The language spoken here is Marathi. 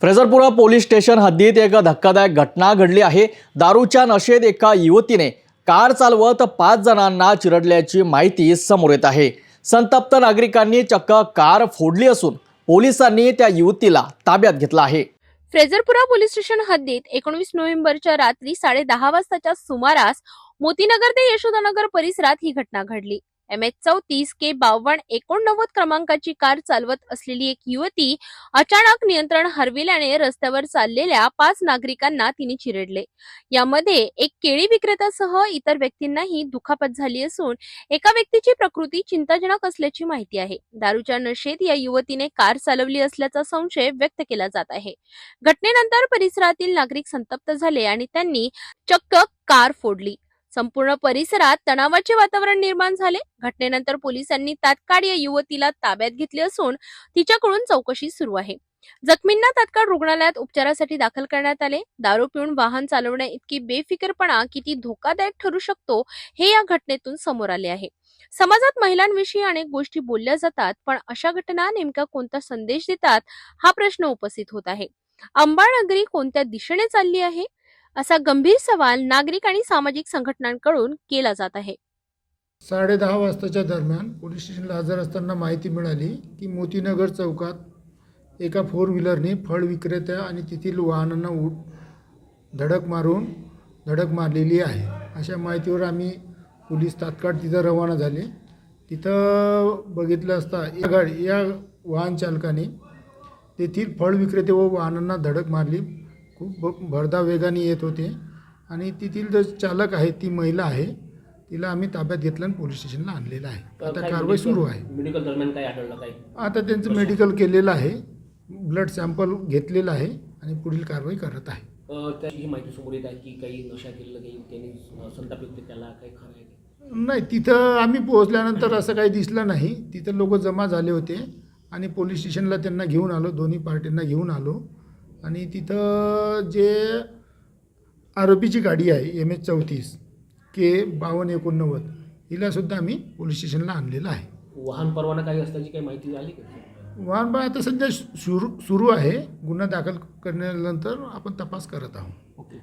फ्रेझरपुरा पोलीस स्टेशन हद्दीत एक धक्कादायक घटना घडली आहे. दारूच्या नशेत एका युवतीने कार चालवत पाच जणांना चिरडल्याची माहिती समोर येत आहे. संतप्त नागरिकांनी चक्क कार फोडली असून पोलिसांनी त्या युवतीला ताब्यात घेतलं आहे. फ्रेझरपुरा पोलीस स्टेशन हद्दीत एकोणवीस नोव्हेंबरच्या रात्री साडे दहा वाजताच्या सुमारास मोतीनगर ते यशोदानगर परिसरात ही घटना घडली. एम एच चौतीस के बावन्न एकोणनव्वद क्रमांकाची कार चालवत असलेली एक युवती अचानक नियंत्रण हरविल्याने रस्त्यावर चाललेल्या पाच नागरिकांना तिने चिरडले. यामध्ये एक केळी विक्रेत्यासह इतर व्यक्तींनाही दुखापत झाली असून एका व्यक्तीची प्रकृती चिंताजनक असल्याची माहिती आहे. दारूच्या नशेत या युवतीने कार चालवली असल्याचा संशय व्यक्त केला जात आहे. घटनेनंतर परिसरातील नागरिक संतप्त झाले आणि त्यांनी चक्क कार फोडली. संपूर्ण परिसरात तणावाचे वातावरण निर्माण झाले. घटनेनंतर पोलिसांनी तात्काळ या युवतीला ताब्यात घेतले असून तिच्याकडून चौकशी सुरू आहे. जखमींना तात्काळ रुग्णालयात उपचारासाठी दाखल करण्यात आले. दारू पिऊन वाहन चालवण्या इतकी बेफिकरपणा किती धोकादायक ठरू शकतो हे या घटनेतून समोर आले आहे. समाजात महिलांविषयी अनेक गोष्टी बोलल्या जातात पण अशा घटना नेमका कोणता संदेश देतात हा प्रश्न उपस्थित होत आहे. अंबाळनगरी कोणत्या दिशेने चालली आहे? असा गंभीर सवाल नागरिक आणि सामाजिक संघटनांकडून केला जात आहे. साडे दहा वाजताच्या दरम्यान पोलीस स्टेशनला हजर असताना माहिती मिळाली की मोतीनगर चौकात एका फोर व्हीलरने फळ विक्रेत्या आणि तेथील वाहनांना उठ धडक मारून धडक मारलेली आहे. अशा माहितीवर आम्ही पोलीस तात्काळ तिथं रवाना झाले. तिथं बघितलं असता या गाडी या वाहन चालकाने तेथील फळ विक्रेते व वाहनांना धडक मारली. खूप भरधाव वेगाने येत होते. आणि तेथील जो चालक आहे ती महिला आहे तिला आम्ही ताब्यात घेतलं आणि पोलीस स्टेशनला आणलेलं आहे. आता कारवाई सुरू आहे. मेडिकल दरम्यान काय आढळलं काय आता त्यांचं मेडिकल केलेलं आहे. ब्लड सॅम्पल घेतलेलं आहे आणि पुढील कारवाई करत आहे. अ, ही माहिती समोर येत आहे की काही नशा केलेलं काही त्यांनी अ, संताप व्यक्त केला काही खरं आहे ते? नाही तिथं आम्ही पोहोचल्यानंतर असं काही दिसलं नाही. तिथं लोक जमा झाले होते आणि पोलीस स्टेशनला त्यांना घेऊन आलो दोन्ही पार्टींना घेऊन आलो. आणि तिथं जे आरोपीची गाडी आहे एम एच चौतीस के बावन्न एकोणनव्वद हिलासुद्धा आम्ही पोलीस स्टेशनला आणलेलं आहे. वाहन परवाना काही असल्याची काही माहिती आली का? वाहन पण आता सध्या सुरू सुरू आहे. गुन्हा दाखल करण्यानंतर आपण तपास करत आहोत. ओके